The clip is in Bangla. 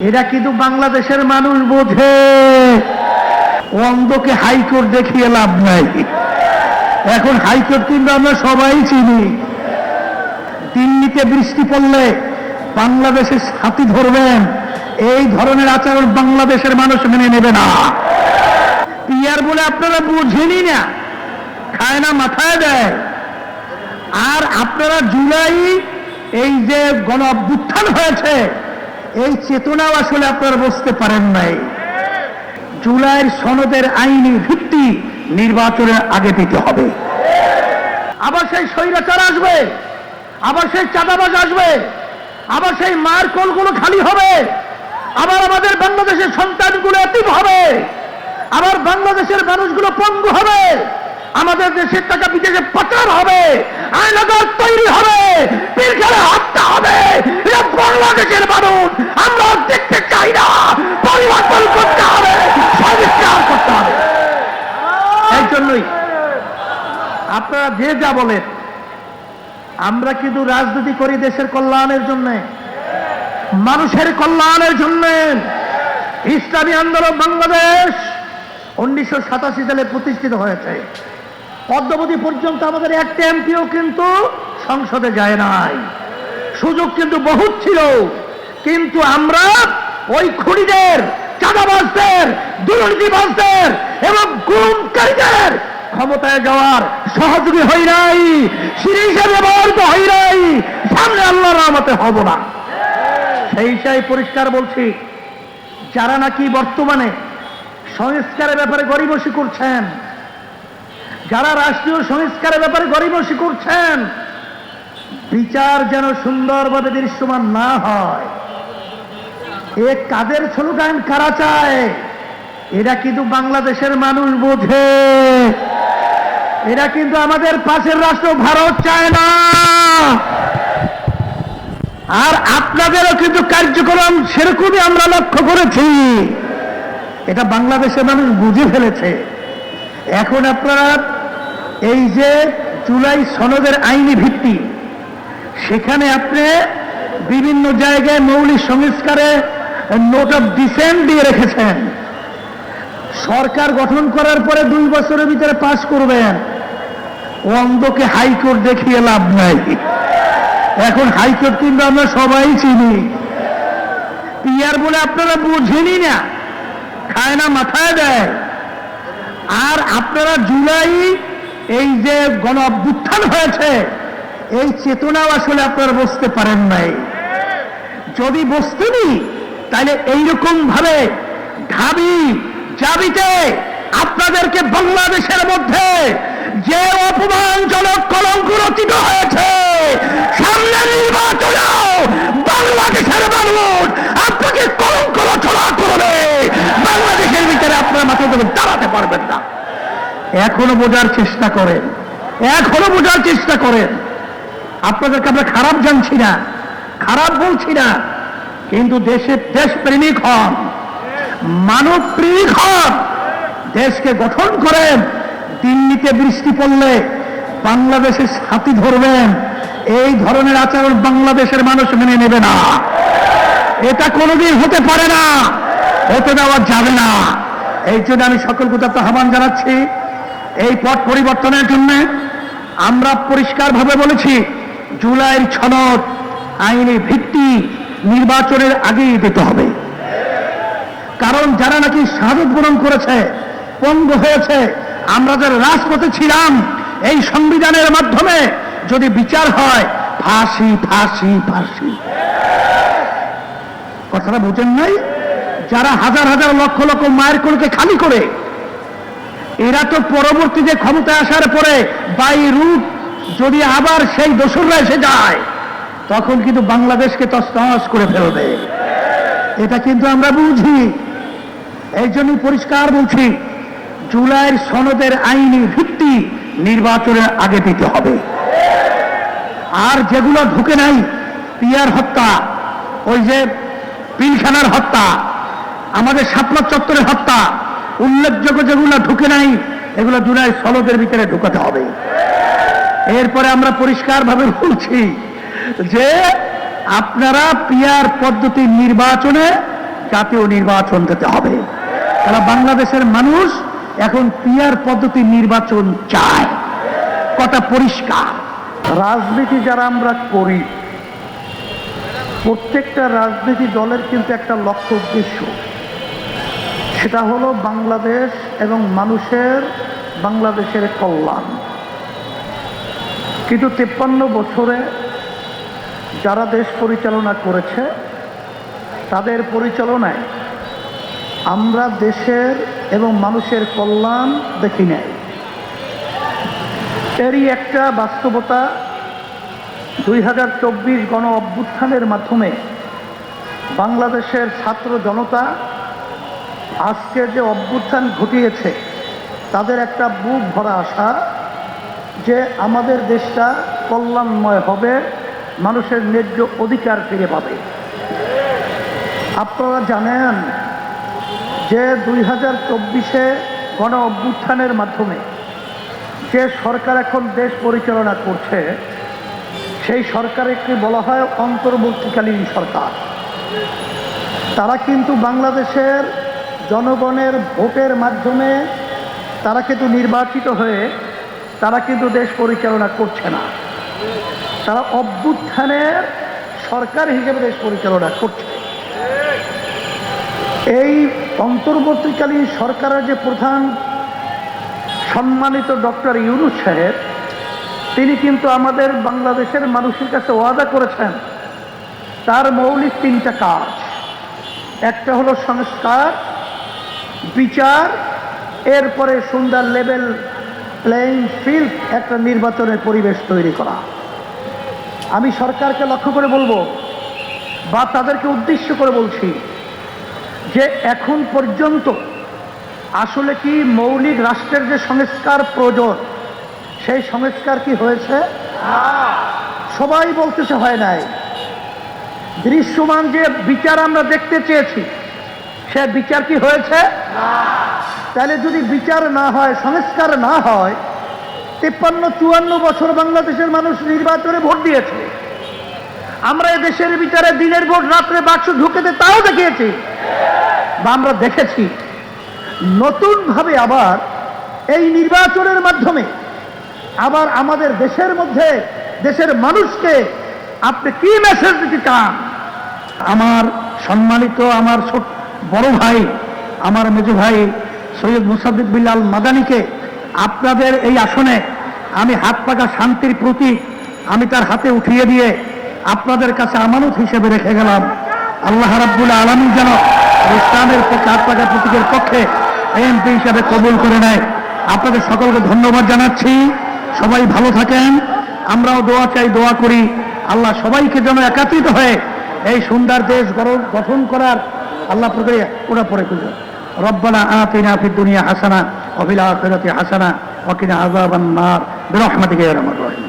এটা কিন্তু বাংলাদেশের মানুষ বোঝে। অন্ধকে হাইকোর্ট দেখিয়ে লাভ নাই। এখন হাইকোর্ট কিন্তু আমরা সবাই চিনি। দিল্লিতে বৃষ্টি পড়লে বাংলাদেশের সাথী ধরবেন। এই ধরনের আচরণ বাংলাদেশের মানুষ মেনে নেবে না। পিয়ার বলে আপনারা বুঝেনি না। খায় না, মাথায় দেয়। আর আপনারা জুলাই এই যে গণ অভ্যুত্থান হয়েছে এই চেতনাও আসলে আপনারা বুঝতে পারেন নাই। জুলাইয়ের সনদের আইনি ভিত্তি নির্বাচনের আগে দিতে হবে। আবার সেই স্বৈরাচার আসবে, আবার সেই চাঁদাবাজ আসবে, আবার সেই মার কোলগুলো খালি হবে, আবার আমাদের বাংলাদেশের সন্তানগুলো এতিম হবে, আবার বাংলাদেশের মানুষগুলো পঙ্গু হবে। আমাদের দেশের টাকা বিদেশে পাচার হবে আয়নাগার তৈরি হবে হত্যা হবে। বাংলাদেশের মানুষ, আমরা দেখতে চাই না, পরিবর্তন করতে হবে সংস্কার করতে হবে। এই জন্যই আপনারা যে যা বলেন, আমরা কিন্তু রাজনীতি করি দেশের কল্যাণের জন্য, মানুষের কল্যাণের জন্য। ইসলামী আন্দোলন বাংলাদেশ উনিশশো সাতাশি সালে প্রতিষ্ঠিত হয়েছে। পদ্মবতী পর্যন্ত আমাদের একটা এমপিও কিন্তু সংসদে যায় নাই। সুযোগ কিন্তু বহুত ছিল। কিন্তু আমরা ওই খুনিদের, চাঁদাবাজদের, দুর্নীতিবাজদের এবং গুমকারীদের ক্ষমতায় যাওয়ার সহযোগী হই নাই, সিঁড়ি হিসেবে ব্যবহৃত হই নাই, সামনে আল্লাহর রহমতে হব না। সেই সেই পরিষ্কার বলছি, যারা নাকি বর্তমানে সংস্কারের ব্যাপারে গরিবসী করছেন যারা রাষ্ট্রীয় সংস্কারের ব্যাপারে গরিবসী করছেন, বিচার যেন সুন্দরভাবে দৃশ্যমান না হয়। এ কাদের স্লোগান, কারা চায়? এরা কিন্তু বাংলাদেশের মানুষ বোঝে। এরা কিন্তু আমাদের পাশের রাষ্ট্র, ভারত চায় না। আর আপনাদেরও কিন্তু কার্যক্রম সেরকমই আমরা লক্ষ্য করেছি। এটা বাংলাদেশের মানুষ বুঝে ফেলেছে। এখন আপনারা এই যে জুলাই সনদের আইনি ভিত্তি, সেখানে আপনি বিভিন্ন জায়গায় মৌলিক সংস্কারে নোট অফ ডিসেন্ট দিয়ে রেখেছেন। সরকার গঠন করার পরে দুই বছরের ভিতরে পাশ করবেন। অন্ধকে হাইকোর্ট দেখিয়ে লাভ নাই। এখন হাইকোর্ট কিন্তু আমরা সবাই চিনি। পিয়ার বলে আপনারা বুঝেনি না, খায় না মাথায় দেয়। আর আপনারা জুলাই এই যে গণ অভ্যুত্থান হয়েছে, এই চেতনাও আসলে আপনারা বুঝতে পারেন নাই। যদি বসতেনি তাহলে এইরকম ভাবে ঢাবি জাবিতে আপনাদেরকে বাংলাদেশের মধ্যে যে অপমানজনক কলঙ্ক রচিত হয়েছে, সামনে নির্বাচনেও বাংলাদেশের মানুষ আপনাকে কলঙ্ক রচনা করবে। বাংলাদেশের ভিতরে আপনার মাথা দাঁড়াতে পারবেন না। এখনও বোঝার চেষ্টা করেন। এখনও বোঝার চেষ্টা করেন। আপনাদেরকে আমরা খারাপ জানছি না, খারাপ বলছি না, কিন্তু দেশে দেশপ্রেমিক হন মানব প্রেমিক হন, দেশকে গঠন করেন, দিল্লিতে বৃষ্টি পড়লে বাংলাদেশের সাথী ধরবেন, এই ধরনের আচরণ বাংলাদেশের মানুষ মেনে নেবে না। এটা কোনোদিন হতে পারে না, হতে দেওয়া যাবে না। এই জন্য আমি সকল কোথাও আহ্বান জানাচ্ছি। এই পথ পরিবর্তনের জন্য আমরা পরিষ্কারভাবে বলেছি, জুলাইয়ের ছনদ আইনি ভিত্তি নির্বাচনের আগেই দিতে হবে। কারণ যারা নাকি শাহাদত বরণ করেছে, পঙ্গ হয়েছে, আমরা যারা রাজপথে ছিলাম, এই সংবিধানের মাধ্যমে যদি বিচার হয়, ফাঁসি ফাঁসি ফাঁসি। কথাটা বুঝেন নাই? যারা হাজার হাজার লক্ষ লক্ষ মায়ের কোলকে খালি করে এরা তো পরবর্তীতে ক্ষমতায় আসার পরে বাই রুট যদি আবার সেই দোসররা এসে যায়, তখন কিন্তু বাংলাদেশকে তস্তস করে ফেলবে। এটা কিন্তু আমরা বুঝি। এই জন্য পরিষ্কার বলছি, জুলাইয়ের সনদের আইনি ভিত্তি নির্বাচনের আগে দিতে হবে। আর যেগুলো ঢুকে নাই, পিয়ার হত্যা, ওই যে পিলখানার হত্যা, আমাদের সাতমা চত্বরের হত্যা উল্লেখযোগ্য যেগুলো ঢুকে নাই, এগুলো জুলাই সলদের ভিতরে ঢুকাতে হবে। এরপরে আমরা পরিষ্কারভাবে বলছি যে আপনারা পিয়ার পদ্ধতি নির্বাচনে জাতীয় নির্বাচন দিতে হবে। তারা বাংলাদেশের মানুষ এখন পিয়ার পদ্ধতি নির্বাচন চায়। কথা পরিষ্কার? রাজনীতি যারা আমরা করি, প্রত্যেকটা রাজনীতি দলের কিন্তু একটা লক্ষ্য উদ্দেশ্য। সেটা হলো বাংলাদেশ এবং মানুষের, বাংলাদেশের কল্যাণ। কিন্তু তেপ্পান্ন বছরে যারা দেশ পরিচালনা করেছে, তাদের পরিচালনায় আমরা দেশের এবং মানুষের কল্যাণ দেখি নাই। এরই একটা বাস্তবতা দুই হাজার চব্বিশ গণ অভ্যুত্থানের মাধ্যমে বাংলাদেশের ছাত্র জনতা আজকে যে অভ্যুত্থান ঘটিয়েছে, তাদের একটা বুক ভরা আশা যে আমাদের দেশটা কল্যাণময় হবে, মানুষের ন্যায্য অধিকার ফিরে পাবে। আপনারা জানেন যে দুই হাজার চব্বিশে গণ অভ্যুত্থানের মাধ্যমে যে সরকার এখন দেশ পরিচালনা করছে, সেই সরকারকে বলা হয় অন্তর্বর্তীকালীন সরকার? তারা কিন্তু বাংলাদেশের জনগণের ভোটের মাধ্যমে তারা কিন্তু নির্বাচিত হয়ে তারা কিন্তু দেশ পরিচালনা করছে না। তারা অভ্যুত্থানের সরকার হিসেবে দেশ পরিচালনা করছে। এই অন্তর্বর্তীকালীন সরকারের যে প্রধান সম্মানিত ডক্টর ইউনুস সাহেব, তিনি কিন্তু আমাদের বাংলাদেশের মানুষের কাছে ওয়াদা করেছেন, তার মৌলিক তিনটা কাজ। একটা হলো সংস্কার বিচার, এরপরে সুন্দর লেভেল প্লেইং ফিল্ড একটা নির্বাচনের পরিবেশ তৈরি করা। আমি সরকারকে লক্ষ্য করে বলব, বা তাদেরকে উদ্দেশ্য করে বলছি, যে এখন পর্যন্ত আসলে কি মৌলিক রাষ্ট্রের যে সংস্কার প্রয়োজন, সেই সংস্কার কি হয়েছে? সবাই বলতেছে হয় নাই। দৃশ্যমান যে বিচার আমরা দেখতে চেয়েছি সে বিচার কি হয়েছে? তাহলে যদি বিচার না হয়, সংস্কার না হয়, তেপ্পান্ন, চুয়ান্ন বছর বাংলাদেশের মানুষ নির্বাচনে ভোট দিয়েছে। আমরা দেশের বিচারে দিনের ভোট, রাত্রে বাক্স ঢুকেতে তাও দেখিয়েছি। বা আমরা দেখেছি, নতুনভাবে আবার এই নির্বাচনের মাধ্যমে আবার আমাদের দেশের মধ্যে, দেশের মানুষকে আপনি কি মেসেজ দিতে চান? আমার সম্মানিত, আমার ছোট- বড় ভাই, আমার মেজ ভাই সৈয়দ মুসাদ্দিক বিল্লাল মাদানিকে আপনাদের এই আসনে আমি হাত পাকা শান্তির প্রতীক আমি তার হাতে উঠিয়ে দিয়ে আপনাদের কাছে আমানত হিসেবে রেখে গেলাম। আল্লাহ রাব্বুল আলমী যেন ইসলামের পক্ষে হাত পাকা প্রতীকের পক্ষে এমপি হিসাবে কবুল করে নেয়। আপনাদের সকলকে ধন্যবাদ জানাচ্ছি। সবাই ভালো থাকেন। আমরাও দোয়া চাই, দোয়া করি। আল্লাহ সবাইকে যেন একাত্রিত হয়ে এই সুন্দর দেশ গঠন করার আল্লাহ প্রক্রিয়া ওরা পরে খুঁজে রব্বানা আতিনা ফিদ দুনিয়া হাসানা ওয়া ফিল আখিরাতি হাসানা ওয়া কিনা আযাবান নার বিরহমাতিকা ইয়া আরহামার রাহিমিন